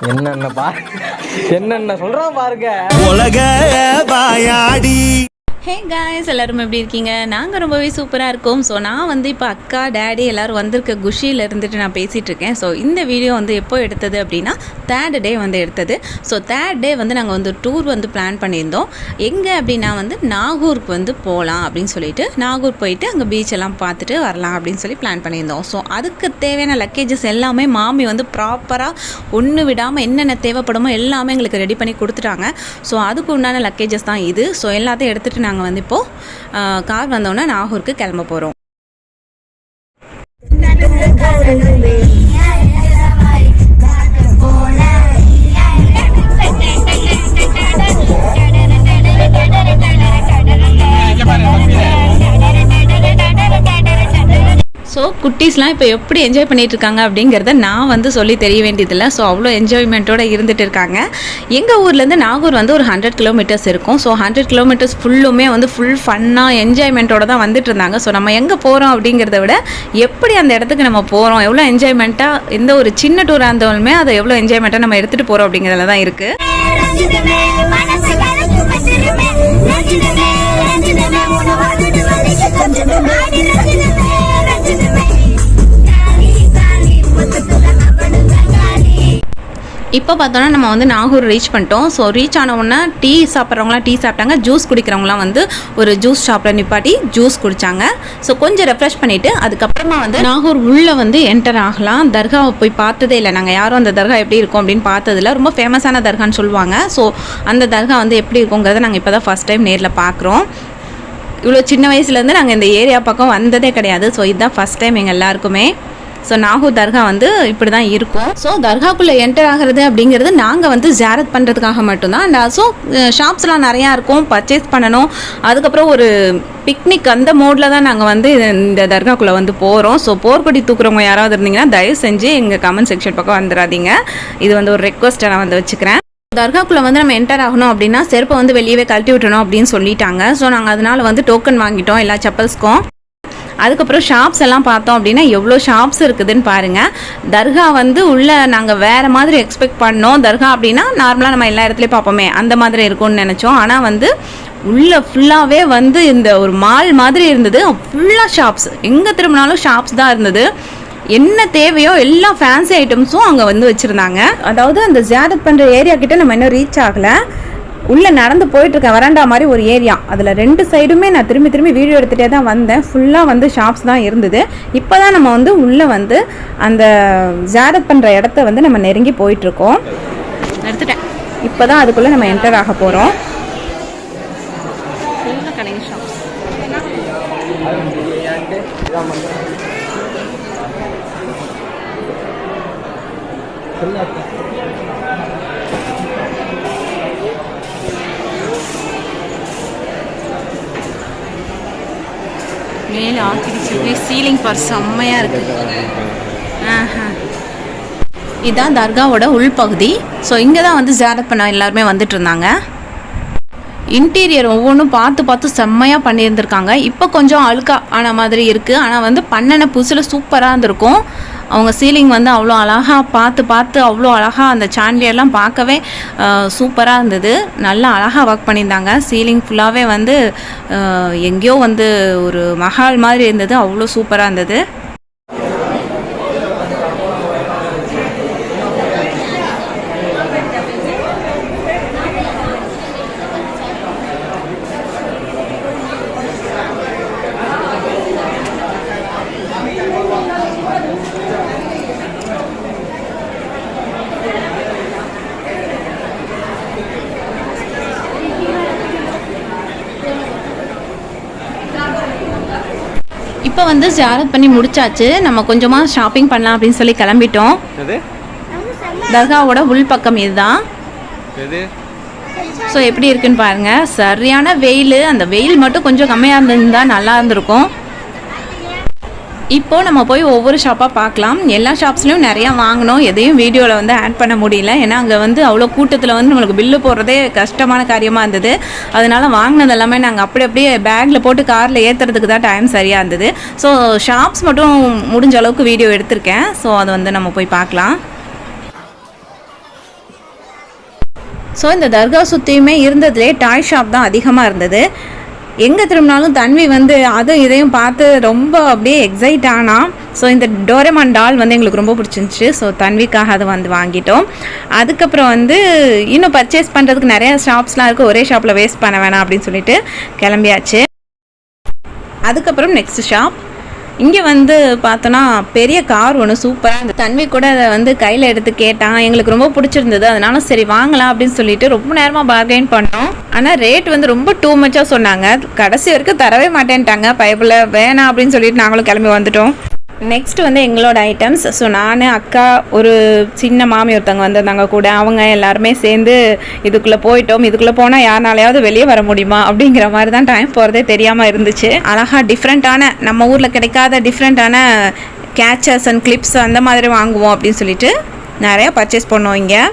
என்னென்ன பாரு என்னென்ன சொல்றான் பாருங்க. உலக பாயாடி ஹே காய்ஸ் எல்லாரும் எப்படி இருக்கீங்க? நாங்கள் ரொம்பவே சூப்பராக இருக்கோம். ஸோ நான் வந்து இப்போ அக்கா டேடி எல்லோரும் வந்திருக்க குஷியில் இருந்துட்டு நான் பேசிகிட்டு இருக்கேன். ஸோ இந்த வீடியோ வந்து எப்போ எடுத்தது அப்படின்னா தேர்ட் டே வந்து எடுத்தது. ஸோ தேர்ட் டே வந்து நாங்கள் வந்து டூர் வந்து பிளான் பண்ணியிருந்தோம். எங்கே அப்படின்னா வந்து நாகூருக்கு வந்து போகலாம் அப்படின்னு சொல்லிட்டு நாகூர் போயிட்டு அங்கே பீச் எல்லாம் பார்த்துட்டு வரலாம் அப்படின்னு சொல்லி பிளான் பண்ணியிருந்தோம். ஸோ அதுக்கு தேவையான லக்கேஜஸ் எல்லாமே மாமி வந்து ப்ராப்பராக ஒன்று விடாமல் என்னென்ன தேவைப்படுமோ எல்லாமே எங்களுக்கு ரெடி பண்ணி கொடுத்துட்டாங்க. ஸோ அதுக்கு உண்டான லக்கேஜஸ் தான் இது. ஸோ எல்லாத்தையும் எடுத்துகிட்டு நாங்கள் நாங்கள் வந்து இப்போது கார் வந்தோன்னே நாகூருக்கு கிளம்ப போகிறோம் ஸோ குட்டீஸ்லாம் இப்போ எப்படி என்ஜாய் பண்ணிட்டு இருக்காங்க அப்படிங்கிறத நான் வந்து சொல்லி தெரிய வேண்டியதில்லை. ஸோ அவ்வளோ என்ஜாய்மெண்ட்டோட இருந்துட்டு இருக்காங்க. எங்கள் ஊர்லேருந்து நாகூர் வந்து ஒரு ஹண்ட்ரட் கிலோமீட்டர்ஸ் இருக்கும். ஸோ ஹண்ட்ரட் கிலோமீட்டர்ஸ் ஃபுல்லுமே வந்து ஃபுல் ஃபன்னாக என்ஜாய்மெண்ட்டோட தான் வந்துட்டு இருந்தாங்க. ஸோ நம்ம எங்கே போகிறோம் அப்படிங்கிறத விட எப்படி அந்த இடத்துக்கு நம்ம போகிறோம் எவ்வளோ என்ஜாய்மெண்ட்டாக எந்த ஒரு சின்ன டூராக இருந்தாலுமே அதை எவ்வளோ என்ஜாய்மெண்ட்டாக நம்ம எடுத்துகிட்டு போகிறோம் அப்படிங்கிறதுல தான் இருக்குது பார்த்தோன்னா நம்ம வந்து நாகூர் ரீச் பண்ணிட்டோம். ஸோ ரீச் ஆனவுடனே டீ சாப்பிட்றவங்களாம் டீ சாப்பிட்டாங்க. ஜூஸ் குடிக்கிறவங்களாம் வந்து ஒரு ஜூஸ் ஷாப்பில் நிப்பாட்டி ஜூஸ் குடித்தாங்க ஸோ கொஞ்சம் ரெஃப்ரெஷ் பண்ணிவிட்டு அதுக்கப்புறமா வந்து நாகூர் உள்ளே வந்து என்டர் ஆகலாம். தர்காவை போய் பார்த்ததே இல்லை. நாங்கள் யாரும் அந்த தர்கா எப்படி இருக்கும் அப்படின்னு பார்த்ததில்ல. ரொம்ப ஃபேமஸான தர்கான்னு சொல்லுவாங்க. ஸோ அந்த தர்கா வந்து எப்படி இருக்குங்கிறத நாங்கள் இப்போ தான் ஃபஸ்ட் டைம் நேரில் பார்க்குறோம். இவ்வளோ சின்ன வயசுலேருந்து நாங்கள் இந்த ஏரியா பக்கம் வந்ததே கிடையாது. ஸோ இதுதான் ஃபஸ்ட் டைம் எங்கள் எல்லாருக்குமே. ஸோ நாகூர் தர்கா வந்து இப்படி தான் இருக்கும். ஸோ தர்காக்குள்ளே என்டர் ஆகிறது அப்படிங்கிறது நாங்கள் வந்து ஜாரத் பண்ணுறதுக்காக மட்டும்தான். அண்ட் ஸோ ஷாப்ஸ்லாம் நிறையா இருக்கும். பர்ச்சேஸ் பண்ணணும். அதுக்கப்புறம் ஒரு பிக்னிக் அந்த மோடில் தான் நாங்கள் வந்து இந்த தர்காக்குள்ளே வந்து போகிறோம் ஸோ போர்க்கொடி தூக்குறவங்க யாராவது இருந்தீங்கன்னா தயவு செஞ்சு எங்கள் கமெண்ட் செக்ஷன் பக்கம் வந்துடாதீங்க. இது வந்து ஒரு ரெக்வஸ்ட்டை நான் வந்து வச்சுக்கிறேன். தர்காக்குள்ளே வந்து நம்ம என்டர் ஆகணும் அப்படின்னா செருப்பை வந்து வெளியவே கழட்டி விட்டணும் அப்படின்னு சொல்லிட்டாங்க. ஸோ நாங்கள் அதனால வந்து டோக்கன் வாங்கிட்டோம் எல்லா செப்பல்ஸ்க்கும் அதுக்கப்புறம் ஷாப்ஸ் எல்லாம் பார்த்தோம் அப்படின்னா எவ்வளோ ஷாப்ஸ் இருக்குதுன்னு பாருங்கள் தர்கா வந்து உள்ள நாங்கள் வேறு மாதிரி எக்ஸ்பெக்ட் பண்ணோம். தர்கா அப்படின்னா நார்மலாக நம்ம எல்லா இடத்துலையும் பார்ப்போமே. அந்த மாதிரி இருக்கும்னு நினச்சோம். ஆனால் வந்து உள்ளே ஃபுல்லாகவே வந்து இந்த ஒரு மால் மாதிரி இருந்தது. ஃபுல்லாக ஷாப்ஸ் எங்கே திரும்பினாலும் ஷாப்ஸ் தான் இருந்தது. என்ன தேவையோ எல்லா ஃபேன்சி ஐட்டம்ஸும் அங்கே வந்து வச்சுருந்தாங்க. அதாவது அந்த ஜியாரத் பண்ணுற ஏரியா கிட்டே நம்ம இன்னும் ரீச் ஆகலை. உள்ளே நடந்து போயிட்டுருக்கேன். வராண்டா மாதிரி ஒரு ஏரியா. அதில் ரெண்டு சைடுமே நான் திரும்பி திரும்பி வீடியோ எடுத்துகிட்டே தான் வந்தேன். ஃபுல்லாக வந்து ஷாப்ஸ் தான் இருந்தது. இப்போ தான் நம்ம வந்து உள்ளே வந்து அந்த ஜாரத் பண்ணுற இடத்த வந்து நம்ம நெருங்கி போயிட்டுருக்கோம். எடுத்துட்டேன் இப்போ தான் அதுக்குள்ளே நம்ம என்டர் ஆக போகிறோம் ஷாப்ஸ் மேலே ஆக்கிடுச்சு சீலிங் பார் செம்மையாக இருக்குது இதுதான் தர்காவோட உள்பகுதி. ஸோ இங்கே தான் வந்து ஜாரத் பண்ண எல்லாருமே வந்துட்டு இருந்தாங்க இன்டீரியர் ஒவ்வொன்றும் பார்த்து பார்த்து செம்மையாக பண்ணியிருந்திருக்காங்க. இப்போ கொஞ்சம் அழுக்கா ஆன மாதிரி இருக்குது ஆனால் வந்து பண்ணின புதுசில் சூப்பராக இருந்திருக்கும். அவங்க சீலிங் வந்து அவ்வளோ அழகாக பார்த்து பார்த்து அவ்வளோ அழகாக அந்த சாண்டியர்லாம் பார்க்கவே சூப்பராக இருந்தது. நல்லா அழகாக ஒர்க் பண்ணியிருந்தாங்க. சீலிங் ஃபுல்லாகவே வந்து எங்கேயோ வந்து ஒரு மஹால் மாதிரி இருந்தது. அவ்வளோ சூப்பராக இருந்தது. இப்போ வந்து ஜியாரத் பண்ணி முடிச்சாச்சு. நம்ம கொஞ்சமாக ஷாப்பிங் பண்ணலாம் அப்படின்னு சொல்லி கிளம்பிட்டோம். தர்காவோட உள்பக்கம் இதுதான். எது ஸோ எப்படி இருக்குன்னு பாருங்க. சரியான வெயில். அந்த வெயில் மட்டும் கொஞ்சம் கம்மியாக இருந்திருந்தா நல்லா இருந்திருக்கும். இப்போ நம்ம போய் ஒவ்வொரு ஷாப்பாக பார்க்கலாம். எல்லா ஷாப்ஸ்லையும் நிறையா வாங்கினோம் எதையும் வீடியோவில் வந்து ஆட் பண்ண முடியல. ஏன்னா அங்கே வந்து அவ்வளோ கூட்டத்தில் வந்து நம்மளுக்கு பில்லு போடுறதே கஷ்டமான காரியமாக இருந்தது. அதனால் வாங்கினது எல்லாமே நாங்கள் அப்படி அப்படியே பேக்கில் போட்டு காரில் ஏற்றுறதுக்கு தான் டைம் சரியாக இருந்தது. ஸோ ஷாப்ஸ் மட்டும் முடிஞ்ச அளவுக்கு வீடியோ எடுத்திருக்கேன். ஸோ அதை வந்து நம்ம போய் பார்க்கலாம். ஸோ இந்த தர்கா சுற்றியுமே இருந்ததுலே டாய் ஷாப் தான் அதிகமாக இருந்தது. எங்கே திரும்பினாலும் தன்வி வந்து அதுவும் இதையும் பார்த்து ரொம்ப அப்படியே எக்ஸைட் ஆனால் ஸோ இந்த டோரமான் டால் வந்து எங்களுக்கு ரொம்ப பிடிச்சிருந்துச்சு. ஸோ தன்விக்காக அதை வந்து வாங்கிட்டோம். அதுக்கப்புறம் வந்து இன்னும் பர்ச்சேஸ் பண்ணுறதுக்கு நிறையா ஷாப்ஸ்லாம் இருக்குது ஒரே ஷாப்பில் வேஸ்ட் பண்ண வேணாம் அப்படின்னு சொல்லிட்டு கிளம்பியாச்சு. அதுக்கப்புறம் நெக்ஸ்ட் ஷாப் இங்கே வந்து பார்த்தோன்னா பெரிய கார் ஒன்று சூப்பராக அந்த தன்வி கூட அதை வந்து கையில் எடுத்து கேட்டான். எங்களுக்கு ரொம்ப பிடிச்சிருந்தது அதனால சரி வாங்கலாம் அப்படின்னு சொல்லிட்டு ரொம்ப நேரமாக பார்கெயின் பண்ணோம். ஆனால் ரேட் வந்து ரொம்ப டூ மச்சாக சொன்னாங்க. கடைசி வரைக்கும் தரவே மாட்டேன்ட்டாங்க. பைப்பில் வேணாம் அப்படின்னு சொல்லிட்டு நாங்களும் கிளம்பி வந்துட்டோம். நெக்ஸ்ட் வந்து எங்களோட ஐட்டம்ஸ் ஸோ நான் அக்கா ஒரு சின்ன மாமி ஒருத்தவங்க வந்திருந்தாங்க கூட. அவங்க எல்லாருமே சேர்ந்து இதுக்குள்ளே போயிட்டோம். இதுக்குள்ளே போனால் யாருனாலையாவது வெளியே வர முடியுமா அப்படிங்கிற மாதிரி தான் டைம் போகிறதே தெரியாமல் இருந்துச்சு அழகாக டிஃப்ரெண்ட்டான நம்ம ஊரில் கிடைக்காத டிஃப்ரெண்ட்டான கேச்சஸ் அண்ட் கிளிப்ஸ் அந்த மாதிரி வாங்குவோம் அப்படின்னு சொல்லிட்டு நிறையா பர்ச்சேஸ் பண்ணோம் இங்கே.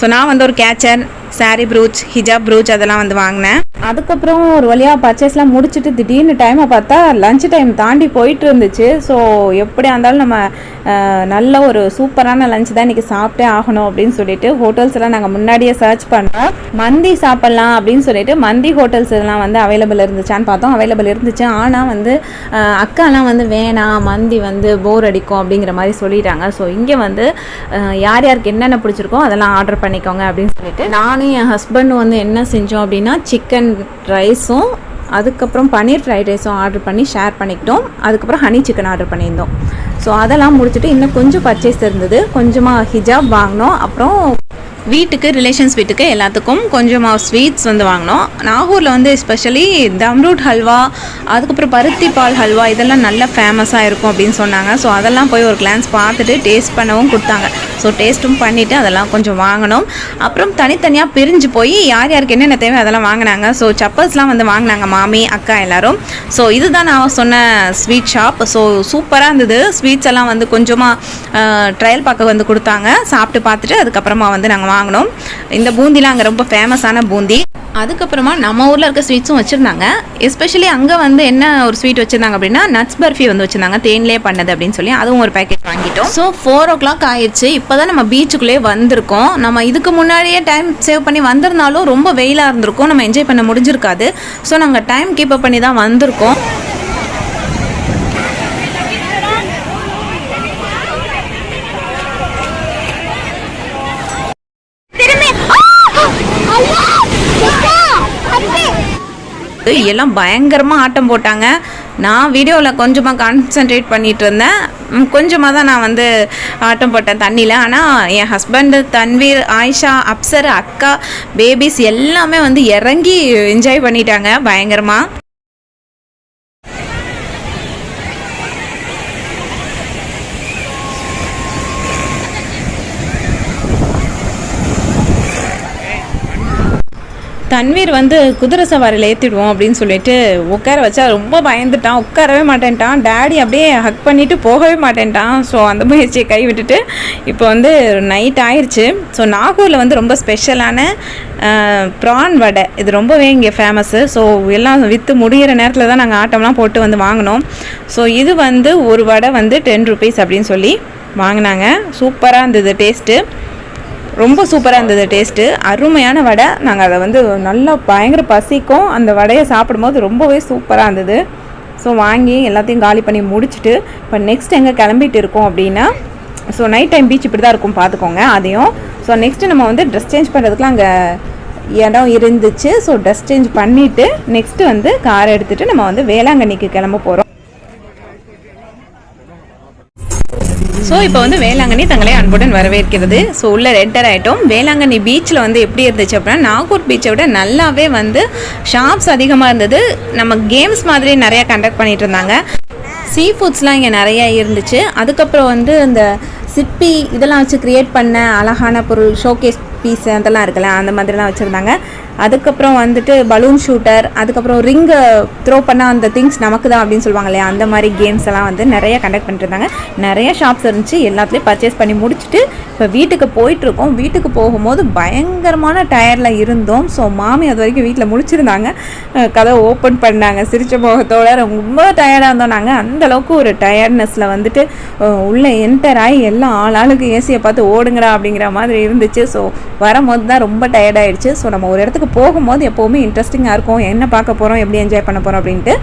ஸோ நான் வந்து ஒரு கேச்சர் சாரி ப்ரூச் ஹிஜாப் ப்ரூச் அதெல்லாம் வந்து வாங்கினேன். அதுக்கப்புறம் ஒரு வழியாக பர்ச்சேஸ்லாம் முடிச்சுட்டு திடீர்னு டைமை பார்த்தா லஞ்ச் டைம் தாண்டி போயிட்டு இருந்துச்சு. ஸோ எப்படியா இருந்தாலும் நம்ம நல்ல ஒரு சூப்பரான லஞ்ச் தான் இன்றைக்கி சாப்பிட்டே ஆகணும் அப்படின்னு சொல்லிட்டு ஹோட்டல்ஸ் எல்லாம் நாங்கள் முன்னாடியே சர்ச் பண்ணோம். மந்தி சாப்பிட்லாம் அப்படின்னு சொல்லிட்டு மந்தி ஹோட்டல்ஸ் எல்லாம் வந்து அவைலபிள் இருந்துச்சான்னு பார்த்தோம். அவைலபிள் இருந்துச்சு. ஆனால் வந்து அக்காலாம் வந்து வேணாம் மந்தி வந்து போர் அடிக்கும் அப்படிங்கிற மாதிரி சொல்லிட்டாங்க. ஸோ இங்கே வந்து யார் யாருக்கு என்னென்ன பிடிச்சிருக்கோ அதெல்லாம் ஆர்டர் பண்ணிக்கோங்க அப்படின்னு சொல்லிட்டு நானும் என் ஹஸ்பண்டும் வந்து என்ன செஞ்சோம் அப்படின்னா சிக்கன் ரைஸும் அதுக்கப்புறம் பன்னீர் ஃப்ரைட் ரைஸும் ஆர்டர் பண்ணி ஷேர் பண்ணிக்கிட்டோம். அதுக்கப்புறம் ஹனி சிக்கன் ஆர்டர் பண்ணியிருந்தோம். ஸோ அதெல்லாம் முடிச்சுட்டு இன்னும் கொஞ்சம் பர்ச்சேஸ் இருந்தது. கொஞ்சமாக ஹிஜாப் வாங்கினோம். அப்புறம் வீட்டுக்கு ரிலேஷன்ஸ் வீட்டுக்கு எல்லாத்துக்கும் கொஞ்சமாக ஸ்வீட்ஸ் வந்து வாங்கினோம். நாகூரில் வந்து எஸ்பெஷலி தம்ரூட் ஹல்வா அதுக்கப்புறம் பருத்தி பால் ஹல்வா இதெல்லாம் நல்லா ஃபேமஸாக இருக்கும் அப்படின்னு சொன்னாங்க. ஸோ அதெல்லாம் போய் ஒரு கிளான்ஸ் பார்த்துட்டு டேஸ்ட் பண்ணவும் கொடுத்தாங்க. ஸோ டேஸ்ட்டும் பண்ணிவிட்டு அதெல்லாம் கொஞ்சம் வாங்கினோம். அப்புறம் தனித்தனியாக பிரிஞ்சு போய் யார் யாருக்கு என்னென்ன தேவை அதெல்லாம் வாங்கினாங்க. ஸோ சப்பல்ஸ்லாம் வந்து வாங்கினாங்க மாமி அக்கா எல்லோரும். ஸோ இதுதான் நான் சொன்ன ஸ்வீட் ஷாப் ஸோ சூப்பராக இருந்தது. ஸ்வீட்ஸ் எல்லாம் வந்து கொஞ்சமாக ட்ரையல் பார்க்க வந்து கொடுத்தாங்க. சாப்பிட்டு பார்த்துட்டு அதுக்கப்புறமா வந்து நாங்கள் வாங்கினோம். இந்த பூந்திலாம் அங்கே ரொம்ப ஃபேமஸான பூந்தி. அதுக்கப்புறமா நம்ம ஊரில் இருக்க ஸ்வீட்ஸும் வச்சுருந்தாங்க. எஸ்பெஷலி அங்கே வந்து என்ன ஒரு ஸ்வீட் வச்சுருந்தாங்க அப்படின்னா நட்ஸ் பர்ஃபி வந்து வச்சுருந்தாங்க. தேன்லேயே பண்ணது அப்படின்னு சொல்லி அதுவும் ஒரு பேக்கெட் வாங்கிட்டோம். ஸோ ஃபோர் ஓ கிளாக் ஆயிடுச்சு. இப்போ தான் நம்ம பீச்சுக்குள்ளேயே வந்திருக்கோம். நம்ம இதுக்கு முன்னாடியே டைம் சேவ் பண்ணி வந்திருந்தாலும் ரொம்ப வெயிலாக இருந்திருக்கும். நம்ம என்ஜாய் பண்ண முடிஞ்சிருக்காது. ஸோ நாங்கள் டைம் கீப்பப் பண்ணி தான் வந்திருக்கோம். எல்லாம் பயங்கரமாக ஆட்டம் போட்டாங்க. நான் வீடியோவில் கொஞ்சமாக கான்சென்ட்ரேட் பண்ணிட்டு இருந்தேன். கொஞ்சமாக தான் நான் வந்து ஆட்டம் போட்டேன் தண்ணியில். ஆனால் என் ஹஸ்பண்டு தன்வீர் ஆயிஷா அப்சர் அக்கா பேபிஸ் எல்லாமே வந்து இறங்கி என்ஜாய் பண்ணிட்டாங்க பயங்கரமாக தன்வீர் வந்து குதிரை சவாரியில் ஏற்றிடுவோம் அப்படின்னு சொல்லிட்டு உட்கார வச்சா ரொம்ப பயந்துட்டான். உட்காரவே மாட்டேன்ட்டான். டேடி அப்படியே ஹக் பண்ணிவிட்டு போகவே மாட்டேன்ட்டான். ஸோ அந்த முயற்சியை கை விட்டுட்டு இப்போ வந்து நைட் ஆயிடுச்சு ஸோ நாகூரில் வந்து ரொம்ப ஸ்பெஷலான ப்ரான் வடை. இது ரொம்பவே இங்கே ஃபேமஸ்ஸு ஸோ எல்லாம் விற்று முடிகிற நேரத்தில் தான் நாங்கள் ஆட்டம்லாம் போட்டு வந்து வாங்கினோம். ஸோ இது வந்து ஒரு வடை வந்து டென் ருபீஸ் அப்படின்னு சொல்லி வாங்கினாங்க. சூப்பராக இருந்தது டேஸ்ட்டு ரொம்ப சூப்பராக இருந்தது டேஸ்ட்டு. அருமையான வடை. நாங்கள் அதை வந்து நல்லா பயங்கர பசிக்கும். அந்த வடையை சாப்பிடும்போது ரொம்பவே சூப்பராக இருந்தது. ஸோ வாங்கி எல்லாத்தையும் காலி பண்ணி முடிச்சுட்டு இப்போ நெக்ஸ்ட் எங்கே கிளம்பிட்டு இருக்கோம் அப்படின்னா ஸோ நைட் டைம் பீச் இப்படி தான் இருக்கும். பார்த்துக்கோங்க அதையும். ஸோ நெக்ஸ்ட்டு நம்ம வந்து ட்ரெஸ் சேஞ்ச் பண்ணுறதுக்குலாம் அங்கே இடம் இருந்துச்சு. ஸோ ட்ரெஸ் சேஞ்ச் பண்ணிவிட்டு நெக்ஸ்ட்டு வந்து காரை எடுத்துகிட்டு நம்ம வந்து வேளாங்கண்ணிக்கு கிளம்ப போகிறோம் ஸோ இப்போ வந்து வேளாங்கண்ணி தங்களை அன்புடன் வரவேற்கிறது. ஸோ உள்ள என்டர் ஆகிட்டோம் வேளாங்கண்ணி பீச்சில் வந்து எப்படி இருந்துச்சு அப்படின்னா நாகூர் பீச்சை விட நல்லாவே வந்து ஷாப்ஸ் அதிகமாக இருந்தது. நம்ம கேம்ஸ் மாதிரி நிறையா கண்டக்ட் பண்ணிட்டு இருந்தாங்க. சீ ஃபுட்ஸ்லாம் இங்கே நிறையா இருந்துச்சு. அதுக்கப்புறம் வந்து இந்த சிப்பி இதெல்லாம் வச்சு க்ரியேட் பண்ண அழகான பொருள் ஷோகேஸ் பீஸ் அதெல்லாம் இருக்குல்ல அந்த மாதிரிலாம் வச்சுருந்தாங்க. அதுக்கப்புறம் வந்துட்டு பலூன் ஷூட்டர் அதுக்கப்புறம் ரிங்கை த்ரோ பண்ணால் அந்த திங்ஸ் நமக்கு தான் அப்படின்னு சொல்லுவாங்க இல்லையா அந்த மாதிரி கேம்ஸ் எல்லாம் வந்து நிறைய கண்டக்ட் பண்ணிருந்தாங்க. நிறைய ஷாப்ஸ் இருந்துச்சு எல்லாத்துலேயும் பர்ச்சேஸ் பண்ணி முடிச்சுட்டு இப்போ வீட்டுக்கு போயிட்டுருக்கோம். வீட்டுக்கு போகும்போது பயங்கரமான டயரில் இருந்தோம். ஸோ மாமி அது வரைக்கும் வீட்டில் முடிச்சிருந்தாங்க கதை ஓப்பன் பண்ணாங்க சிரிச்ச முகத்தோட. ரொம்ப டயர்டாக இருந்தோம் நாங்கள் அந்தளவுக்கு ஒரு டயர்ட்னஸில் வந்துட்டு உள்ளே என்டர் ஆகி எல்லாம் ஆள் ஆளுக்கு ஏசியை பார்த்து ஓடுங்கடா அப்படிங்கிற மாதிரி இருந்துச்சு. ஸோ வரும்போது தான் ரொம்ப டயர்டாயிடுச்சு ஸோ நம்ம ஒரு இடத்துக்கு போகும்போது எப்போவுமே இன்ட்ரெஸ்டிங்காக இருக்கும். என்ன பார்க்க போகிறோம் எப்படி என்ஜாய் பண்ண போகிறோம் அப்படின்ட்டு.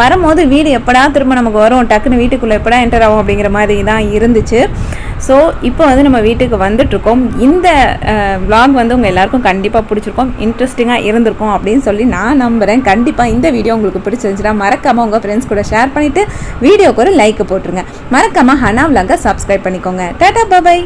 வரும்போது வீடு எப்படா திரும்ப நமக்கு வரும்? டக்குன்னு வீட்டுக்குள்ளே எப்படா என்டர் ஆகும் அப்படிங்கிற மாதிரி தான் இருந்துச்சு. ஸோ இப்போ வந்து நம்ம வீட்டுக்கு வந்துட்ருக்கோம் இந்த விளாக் வந்து உங்கள் எல்லாருக்கும் கண்டிப்பாக பிடிச்சிருக்கோம். இன்ட்ரெஸ்டிங்காக இருந்திருக்கும் அப்படின்னு சொல்லி நான் நம்புகிறேன் கண்டிப்பாக இந்த வீடியோ உங்களுக்கு பிடிச்சிருந்துச்சுன்னா மறக்காமல் உங்கள் ஃப்ரெண்ட்ஸ் கூட ஷேர் பண்ணிவிட்டு வீடியோக்கு ஒரு லைக் போட்டுருங்க. மறக்காமல் ஹனா vlog-அ சப்ஸ்கிரைப் பண்ணிக்கோங்க. டாடா பாபாய்